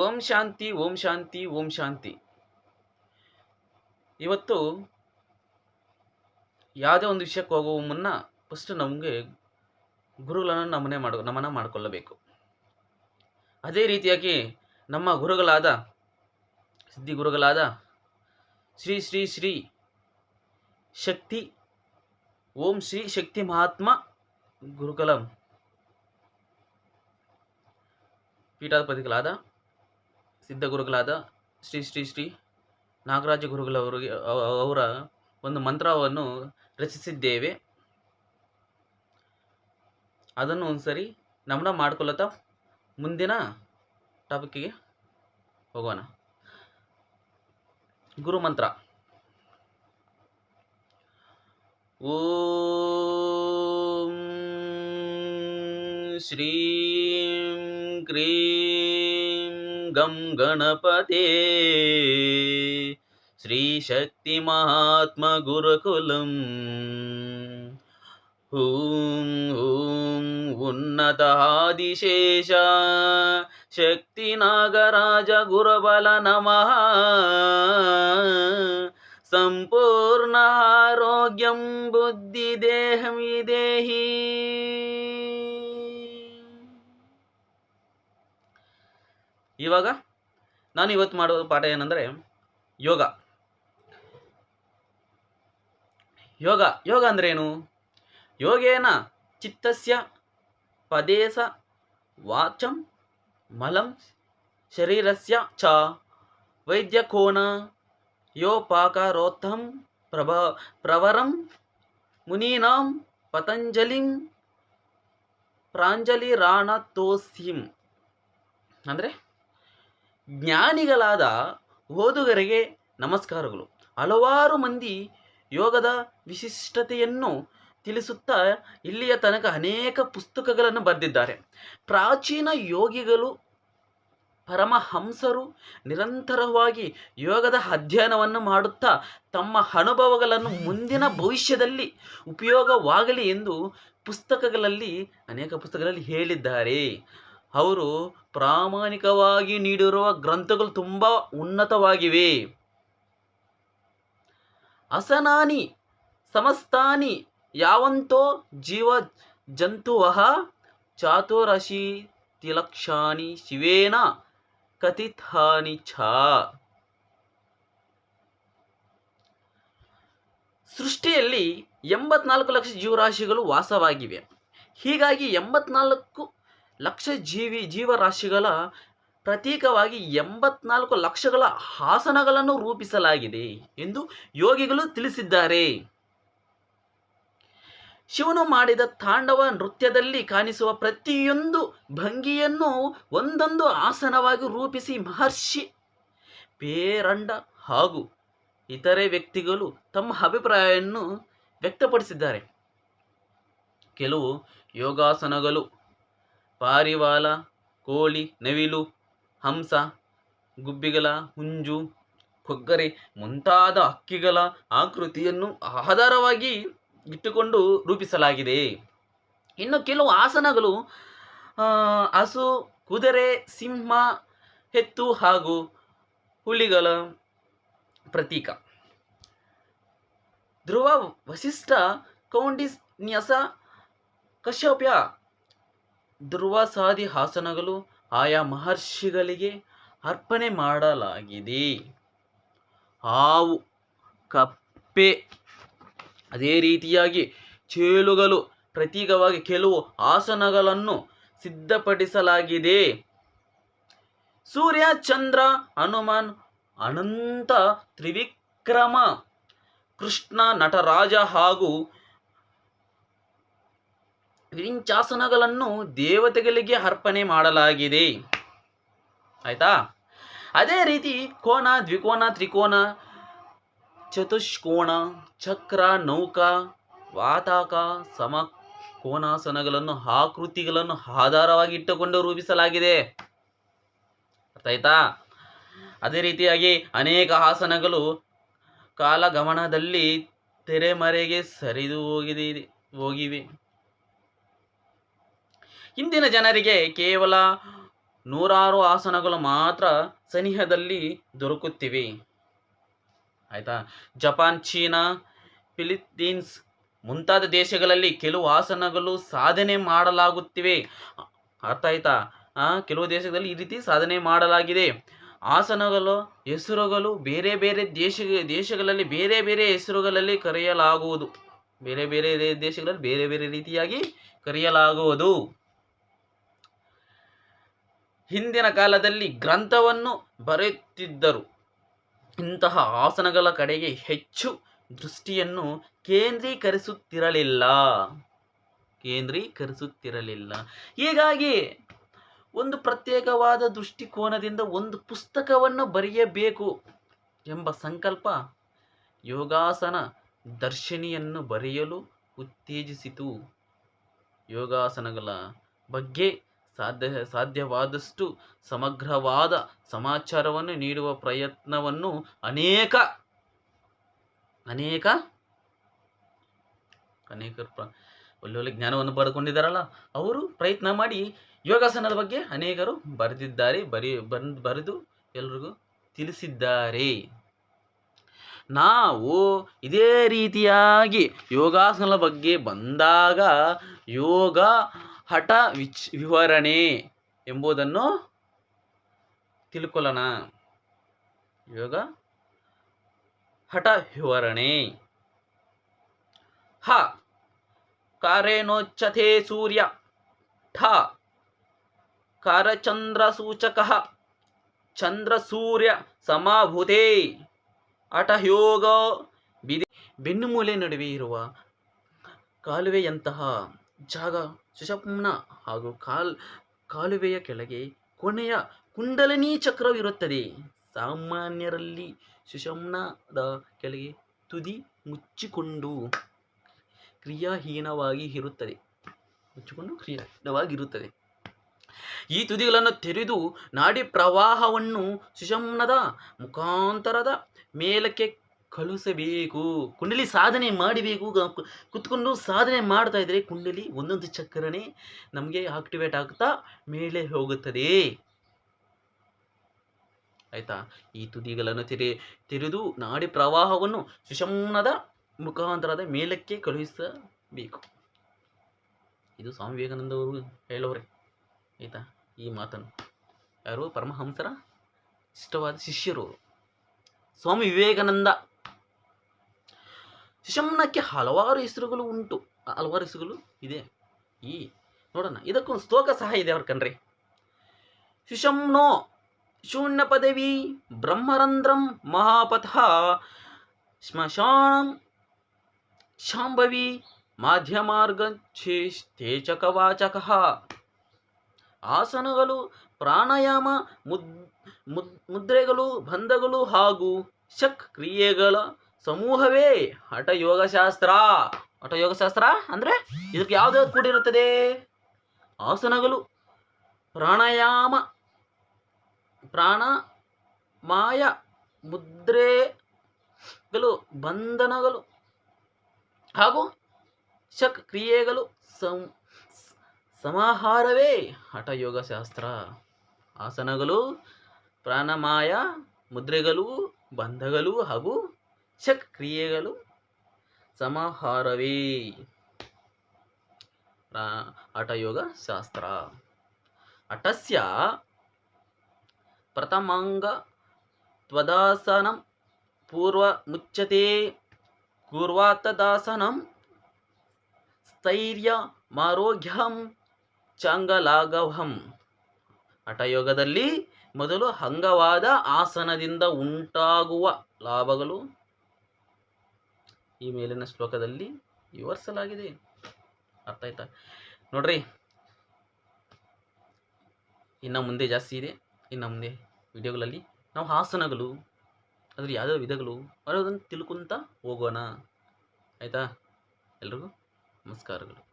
ಓಂ ಶಾಂತಿ ಓಂ ಶಾಂತಿ ಓಂ ಶಾಂತಿ. ಇವತ್ತು ಯಾವುದೇ ಒಂದು ವಿಷಯಕ್ಕೆ ಹೋಗುವ ಮುನ್ನ ಫಸ್ಟ್ ನಮಗೆ ಗುರುಗಳನ್ನು ನಮನೆ ಮಾಡ ನಮನ ಮಾಡಿಕೊಳ್ಳಬೇಕು. ಅದೇ ರೀತಿಯಾಗಿ ನಮ್ಮ ಗುರುಗಳಾದ, ಸಿದ್ಧಿ ಗುರುಗಳಾದ ಶ್ರೀ ಶ್ರೀ ಶ್ರೀ ಶಕ್ತಿ, ಓಂ ಶ್ರೀ ಶಕ್ತಿ ಮಹಾತ್ಮ ಗುರುಕುಲಂ ಪೀಠಾಧಿಪತಿಗಳಾದ ಸಿದ್ಧ ಗುರುಗಳಾದ ಶ್ರೀ ಶ್ರೀ ಶ್ರೀ ನಾಗರಾಜ ಗುರುಗಳವರಿಗೆ ಅವರ ಒಂದು ಮಂತ್ರವನ್ನು ರಚಿಸಿದ್ದೇವೆ. ಅದನ್ನು ಒಂದ್ಸರಿ ನಮನ ಮಾಡ್ಕೊಳ್ಳುತ್ತಾ ಮುಂದಿನ ಟಾಪಿಕ್ಕಿಗೆ ಹೋಗೋಣ. ಗುರು ಮಂತ್ರ ಓಂ ಶ್ರೀ ಕ್ರೀಂ ಗಂ ಗಣಪತೆ ಶ್ರೀಶಕ್ತಿ ಮಹಾತ್ಮ ಗುರುಕುಲಂ ಹೂಂ ಹೂಂ ಉನ್ನತ ಆದಿಶೇಷ ಶಕ್ತಿ ನಾಗರಾಜ ಗುರುಬಲ ಇವಾಗ ನಾನು ಇವತ್ತು ಮಾಡೋ ಪಾಠ ಏನಂದರೆ ಯೋಗ. ಯೋಗ ಯೋಗ ಅಂದ್ರೆ ಏನು? ಯೋಗೇನ ಚಿತ್ತಸ್ಯ ಪದೇಶ ವಾಚಂ ಮಲಂ ಶರೀರಸ್ಯ ಚ ವೈದ್ಯಕೋನ ಯೋಪಾಕಾರೋತ್ಥಂ ಪ್ರಭ ಪ್ರವರಂ ಮುನೀನಾಂ ಪತಂಜಲಿಂ ಪ್ರಾಂಜಲಿ ರಾಣ ತೋಸಿಂ ಅಂದರೆ ಜ್ಞಾನಿಗಳಾದ ಓದುಗರಿಗೆ ನಮಸ್ಕಾರಗಳು. ಹಲವಾರು ಮಂದಿ ಯೋಗದ ವಿಶಿಷ್ಟತೆಯನ್ನು ತಿಳಿಸುತ್ತಾ ಇಲ್ಲಿಯ ತನಕ ಅನೇಕ ಪುಸ್ತಕಗಳನ್ನು ಬರೆದಿದ್ದಾರೆ. ಪ್ರಾಚೀನ ಯೋಗಿಗಳು, ಪರಮಹಂಸರು ನಿರಂತರವಾಗಿ ಯೋಗದ ಅಧ್ಯಯನವನ್ನು ಮಾಡುತ್ತಾ ತಮ್ಮ ಅನುಭವಗಳನ್ನು ಮುಂದಿನ ಭವಿಷ್ಯದಲ್ಲಿ ಉಪಯೋಗವಾಗಲಿ ಎಂದು ಪುಸ್ತಕಗಳಲ್ಲಿ, ಅನೇಕ ಪುಸ್ತಕಗಳಲ್ಲಿ ಹೇಳಿದ್ದಾರೆ. ಅವರು ಪ್ರಾಮಾಣಿಕವಾಗಿ ನೀಡಿರುವ ಗ್ರಂಥಗಳು ತುಂಬ ಉನ್ನತವಾಗಿವೆ. ಅಸನಾನಿ, ಸಮಸ್ತಾನಿ, ಯಾವಂತೋ ಜೀವ ಜಂತುವಃ ಚಾತುರಶಿ ತಿಲಕ್ಷಾನಿ ಶಿವೇನ ಕಥಿತಾನಿ ಛ. ಸೃಷ್ಟಿಯಲ್ಲಿ ಎಂಬತ್ನಾಲ್ಕು ಲಕ್ಷ ಜೀವರಾಶಿಗಳು ವಾಸವಾಗಿವೆ. ಹೀಗಾಗಿ ಎಂಬತ್ನಾಲ್ಕು ಲಕ್ಷ ಜೀವಿ ಜೀವರಾಶಿಗಳ ಪ್ರತೀಕವಾಗಿ ಎಂಬತ್ನಾಲ್ಕು ಲಕ್ಷಗಳ ಆಸನಗಳನ್ನು ರೂಪಿಸಲಾಗಿದೆ ಎಂದು ಯೋಗಿಗಳು ತಿಳಿಸಿದ್ದಾರೆ. ಶಿವನು ಮಾಡಿದ ತಾಂಡವ ನೃತ್ಯದಲ್ಲಿ ಕಾಣಿಸುವ ಪ್ರತಿಯೊಂದು ಭಂಗಿಯನ್ನು ಒಂದೊಂದು ಆಸನವಾಗಿ ರೂಪಿಸಿ ಮಹರ್ಷಿ ಪೇರಂಡ ಹಾಗೂ ಇತರೆ ವ್ಯಕ್ತಿಗಳು ತಮ್ಮ ಅಭಿಪ್ರಾಯವನ್ನು ವ್ಯಕ್ತಪಡಿಸಿದ್ದಾರೆ. ಕೆಲವು ಯೋಗಾಸನಗಳು ಪಾರಿವಾಳ, ಕೋಳಿ, ನವಿಲು, ಹಂಸ, ಗುಬ್ಬಿಗಳ, ಹುಂಜು ಕೊಗ್ಗರೆ ಮುಂತಾದ ಹಕ್ಕಿಗಳ ಆಕೃತಿಯನ್ನು ಆಧಾರವಾಗಿ ಇಟ್ಟುಕೊಂಡು ರೂಪಿಸಲಾಗಿದೆ. ಇನ್ನು ಕೆಲವು ಆಸನಗಳು ಹಸು, ಕುದುರೆ, ಸಿಂಹ ಎತ್ತು ಹಾಗೂ ಹುಲಿಗಳ ಪ್ರತೀಕ. ಧ್ರುವ ವಶಿಷ್ಠ ಕೌಂಡಿನ್ಯಸ ಕಶ್ಯಪ್ಯ ಧ್ರುವಸಾದಿ ಹಾಸನಗಳು ಆಯಾ ಮಹರ್ಷಿಗಳಿಗೆ ಅರ್ಪಣೆ ಮಾಡಲಾಗಿದೆ. ಹಾವು, ಕಪ್ಪೆ, ಅದೇ ರೀತಿಯಾಗಿ ಚೇಳುಗಳು ಪ್ರತೀಕವಾಗಿ ಕೆಲವು ಆಸನಗಳನ್ನು ಸಿದ್ಧಪಡಿಸಲಾಗಿದೆ. ಸೂರ್ಯ, ಚಂದ್ರ, ಹನುಮಾನ್, ಅನಂತ, ತ್ರಿವಿಕ್ರಮ, ಕೃಷ್ಣ, ನಟರಾಜ ಹಾಗೂ ವಿಂಚಾಸನಗಳನ್ನು ದೇವತೆಗಳಿಗೆ ಅರ್ಪಣೆ ಮಾಡಲಾಗಿದೆ. ಆಯ್ತಾ? ಅದೇ ರೀತಿ ಕೋನ, ದ್ವಿಕೋನ, ತ್ರಿಕೋನ ಚತುಷ್ಕೋಣ ಚಕ್ರ, ನೌಕಾ, ವಾತಾಕ ಸಮ ಕೋನಾಸನಗಳನ್ನು ಆಕೃತಿಗಳನ್ನು ಆಧಾರವಾಗಿ ಇಟ್ಟುಕೊಂಡು ರೂಪಿಸಲಾಗಿದೆ. ಅರ್ಥ ಆಯ್ತಾ? ಅದೇ ರೀತಿಯಾಗಿ ಅನೇಕ ಆಸನಗಳು ಕಾಲಗಮನದಲ್ಲಿ ತೆರೆಮರೆಗೆ ಸರಿದು ಹೋಗಿದೆ, ಹೋಗಿವೆ. ಇಂದಿನ ಜನರಿಗೆ ಕೇವಲ ನೂರಾರು ಆಸನಗಳು ಮಾತ್ರ ಸನಿಹದಲ್ಲಿ ದೊರಕುತ್ತಿವೆ. ಆಯ್ತಾ? ಜಪಾನ್, ಚೀನಾ ಫಿಲಿಪೀನ್ಸ್ ಮುಂತಾದ ದೇಶಗಳಲ್ಲಿ ಕೆಲವು ಆಸನಗಳು ಸಾಧನೆ ಮಾಡಲಾಗುತ್ತಿವೆ. ಅರ್ಥ ಆಯ್ತಾ? ಕೆಲವು ದೇಶಗಳಲ್ಲಿ ಈ ರೀತಿ ಸಾಧನೆ ಮಾಡಲಾಗಿದೆ. ಆಸನಗಳು, ಹೆಸರುಗಳು ಬೇರೆ ಬೇರೆ ದೇಶ, ದೇಶಗಳಲ್ಲಿ ಬೇರೆ ಬೇರೆ ಹೆಸರುಗಳಲ್ಲಿ ಕರೆಯಲಾಗುವುದು. ಬೇರೆ ಬೇರೆ ದೇಶಗಳಲ್ಲಿ ಬೇರೆ ಬೇರೆ ರೀತಿಯಾಗಿ ಕರೆಯಲಾಗುವುದು. ಹಿಂದಿನ ಕಾಲದಲ್ಲಿ ಗ್ರಂಥವನ್ನು ಬರೆಯುತ್ತಿದ್ದರು. ಇಂತಹ ಆಸನಗಳ ಕಡೆಗೆ ಹೆಚ್ಚು ದೃಷ್ಟಿಯನ್ನು ಕೇಂದ್ರೀಕರಿಸುತ್ತಿರಲಿಲ್ಲ. ಕೇಂದ್ರೀಕರಿಸುತ್ತಿರಲಿಲ್ಲ. ಹೀಗಾಗಿ ಒಂದು ಪ್ರತ್ಯೇಕವಾದ ದೃಷ್ಟಿಕೋನದಿಂದ ಒಂದು ಪುಸ್ತಕವನ್ನು ಬರೆಯಬೇಕು ಎಂಬ ಸಂಕಲ್ಪ ಯೋಗಾಸನ ದರ್ಶನಿಯನ್ನು ಬರೆಯಲು ಉತ್ತೇಜಿಸಿತು. ಯೋಗಾಸನಗಳ ಬಗ್ಗೆ ಸಾಧ್ಯ, ಸಾಧ್ಯವಾದಷ್ಟು ಸಮಗ್ರವಾದ ಸಮಾಚಾರವನ್ನು ನೀಡುವ ಪ್ರಯತ್ನವನ್ನು ಅನೇಕ ಅನೇಕ ಅನೇಕ ಒಳ್ಳೊಳ್ಳೆ ಜ್ಞಾನವನ್ನು ಪಡೆದುಕೊಂಡಿದ್ದಾರಲ್ಲ, ಅವರು ಪ್ರಯತ್ನ ಮಾಡಿ ಯೋಗಾಸನದ ಬಗ್ಗೆ ಅನೇಕರು ಬರೆದಿದ್ದಾರೆ, ಬರಿ, ಬಂದು, ಬರೆದು ಎಲ್ರಿಗೂ ತಿಳಿಸಿದ್ದಾರೆ. ನಾವು ಇದೇ ರೀತಿಯಾಗಿ ಯೋಗಾಸನದ ಬಗ್ಗೆ ಬಂದಾಗ ಯೋಗ ಹಠ ವಿಚ್ ವಿವರಣೆ ಎಂಬುದನ್ನು ತಿಳ್ಕೊಳ್ಳೋಣ. ಯೋಗ ಹಠ ವಿವರಣೆ. ಹ. ಕಾರೇಣೋಚ್ಚತೆ ಸೂರ್ಯ. ಠ. ಕಾರಚಂದ್ರಸೂಚಕ. ಚಂದ್ರಸೂರ್ಯ ಸಮಾಭೂತೆ. ಹಠಯೋಗ ಬಿದಿ ಬೆನ್ನುಮೂಲೆ ನಡುವೆ ಇರುವ ಕಾಲುವೆಯಂತಹ ಜಾಗ ಸುಷಪ್ನ ಹಾಗೂ ಕಾಲ್, ಕಾಲುವೆಯ ಕೆಳಗೆ ಕೊನೆಯ ಕುಂಡಲಿನಿ ಚಕ್ರವಿರುತ್ತದೆ ಸಾಮಾನ್ಯರಲ್ಲಿ ಸುಷಮ್ನದ ಕೆಳಗೆ ತುದಿ ಮುಚ್ಚಿಕೊಂಡು ಕ್ರಿಯಾಹೀನವಾಗಿ ಇರುತ್ತದೆ. ಮುಚ್ಚಿಕೊಂಡು ಕ್ರಿಯಾಹೀನವಾಗಿರುತ್ತದೆ ಈ ತುದಿಗಳನ್ನು ತೆರೆದು ನಾಡಿ ಪ್ರವಾಹವನ್ನು ಸುಷಮ್ನದ ಮುಖಾಂತರದ ಮೇಲಕ್ಕೆ ಕಳುಹಿಸಬೇಕು ಕುಂಡಲಿ ಸಾಧನೆ ಮಾಡಬೇಕು. ಕುತ್ಕೊಂಡು ಸಾಧನೆ ಮಾಡ್ತಾ ಇದ್ರೆ ಕುಂಡಲಿ ಒಂದೊಂದು ಚಕ್ರನೇ ನಮಗೆ ಆಕ್ಟಿವೇಟ್ ಆಗ್ತಾ ಮೇಲೆ ಹೋಗುತ್ತದೆ. ಆಯ್ತಾ? ಈ ತುದಿಗಳನ್ನು ತೆರೆ, ತೆರೆದು ನಾಡಿ ಪ್ರವಾಹವನ್ನು ಸುಷಮ್ನದ ಮುಖಾಂತರದ ಮೇಲಕ್ಕೆ ಕಳುಹಿಸಬೇಕು. ಇದು ಸ್ವಾಮಿ ವಿವೇಕಾನಂದ ಅವರು ಹೇಳೋರೆ. ಆಯ್ತಾ? ಈ ಮಾತನ್ನು. ಯಾರು? ಪರಮಹಂಸರ ಇಷ್ಟವಾದ ಶಿಷ್ಯರು ಸ್ವಾಮಿ ವಿವೇಕಾನಂದ ಸುಷಮ್ನಕ್ಕೆ ಹಲವಾರು ಹೆಸರುಗಳು ಉಂಟು. ಹಲವಾರು ಹೆಸರುಗಳು ಇದೆ. ಈ ನೋಡೋಣ. ಇದಕ್ಕೊಂದು ಸ್ತೋಕ ಸಹ ಇದೆ ಅವ್ರ ಕಣ್ರಿ. ಸುಷಮ್ನೋ ಶೂನ್ಯ ಪದವಿ ಬ್ರಹ್ಮರಂಧ್ರಂ ಮಹಾಪಥ ಶ್ಮಶಾನಂ ಶಾಂಭವಿ ಮಾಧ್ಯಮಾರ್ಗ ತೇಚಕವಾಚಕ ಆಸನಗಳು, ಪ್ರಾಣಾಯಾಮ ಮುದ್ ಮುದ್ರೆಗಳು, ಬಂಧಗಳು ಹಾಗೂ ಶಕ್ ಕ್ರಿಯೆಗಳ ಸಮೂಹವೇ ಹಠಯೋಗಶಾಸ್ತ್ರ. ಹಠಯೋಗಶಾಸ್ತ್ರ ಅಂದರೆ ಇದಕ್ಕೆ ಯಾವ್ದಾವ್ದು ಕೂಡಿರುತ್ತದೆ? ಆಸನಗಳು, ಪ್ರಾಣಾಯಾಮ, ಪ್ರಾಣ, ಮಾಯ, ಮುದ್ರೆಗಳು, ಬಂಧನಗಳು ಹಾಗೂ ಶಕ್ ಕ್ರಿಯೆಗಳು ಸಂ, ಸಮಾಹಾರವೇ ಹಠಯೋಗಶಾಸ್ತ್ರ. ಆಸನಗಳು, ಪ್ರಾಣಮಾಯ, ಮುದ್ರೆಗಳು, ಬಂಧಗಳು ಹಾಗೂ ಶಕ್ ಕ್ರಿಯೆಗಳು ಸಮಾಹಾರವೇ ಹಠಯೋಗ ಶಾಸ್ತ್ರ. ಹಠಸ್ಯ ಪ್ರಥಮಾಂಗ ತ್ವದಾಸನ ಪೂರ್ವ ಮುಚ್ಚತೆ ಕೂರ್ವಾತದಾಸನ ಸ್ಥೈರ್ಯ ಮಾರೋಗ್ಯಂ ಚಾಂಗಲಾಘವಂ ಹಠಯೋಗದಲ್ಲಿ ಮೊದಲು ಅಂಗವಾದ ಆಸನದಿಂದ ಉಂಟಾಗುವ ಲಾಭಗಳು ಈ ಮೇಲಿನ ಶ್ಲೋಕದಲ್ಲಿ ವಿವರಿಸಲಾಗಿದೆ. ಅರ್ಥ ಆಯ್ತಾ? ನೋಡ್ರಿ. ಇನ್ನು ಮುಂದೆ ಜಾಸ್ತಿ ಇದೆ. ಇನ್ನು ಮುಂದೆ ವಿಡಿಯೋಗಳಲ್ಲಿ ನಾವು ಆಸನಗಳು ಅದ್ರ ಯಾವ್ಯಾವ ವಿಧಗಳು ಅನ್ನೋದನ್ನು ತಿಳ್ಕೊಂತ ಹೋಗೋಣ. ಆಯಿತಾ? ಎಲ್ರಿಗೂ ನಮಸ್ಕಾರಗಳು.